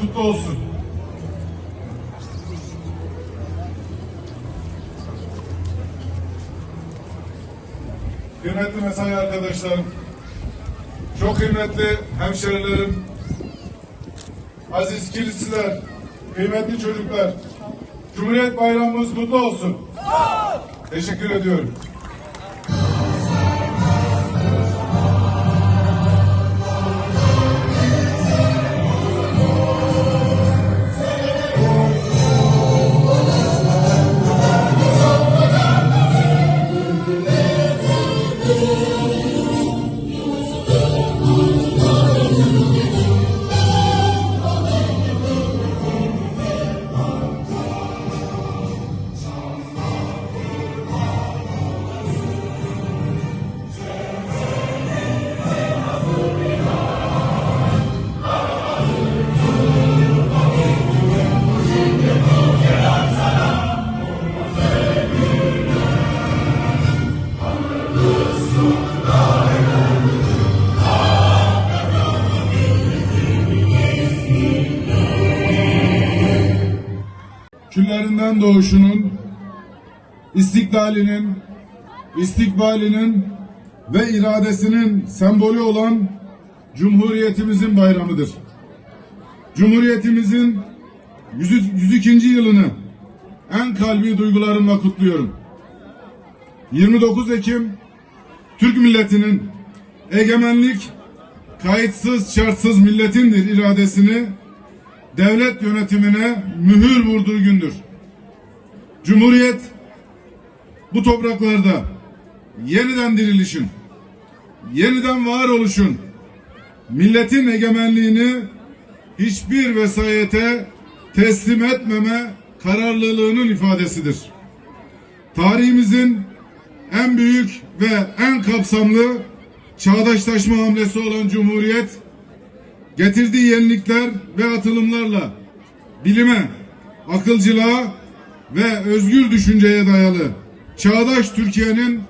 kutlu olsun. Kıymetli mesai arkadaşlarım, çok kıymetli hemşerilerim, aziz kilisiler, kıymetli çocuklar, Cumhuriyet Bayramımız kutlu olsun. Teşekkür ediyorum. Küllerinden doğuşunun, istiklalinin, istikbalinin ve iradesinin sembolü olan Cumhuriyetimizin bayramıdır. Cumhuriyetimizin 100, 102. yılını en kalbi duygularımla kutluyorum. 29 Ekim Türk milletinin egemenlik kayıtsız şartsız milletindir iradesini devlet yönetimine mühür vurduğu gündür. Cumhuriyet bu topraklarda yeniden dirilişin, yeniden varoluşun, milletin egemenliğini hiçbir vesayete teslim etmeme kararlılığının ifadesidir. Tarihimizin en büyük ve en kapsamlı çağdaşlaşma hamlesi olan Cumhuriyet, getirdiği yenilikler ve atılımlarla bilime, akılcılığa ve özgür düşünceye dayalı çağdaş Türkiye'nin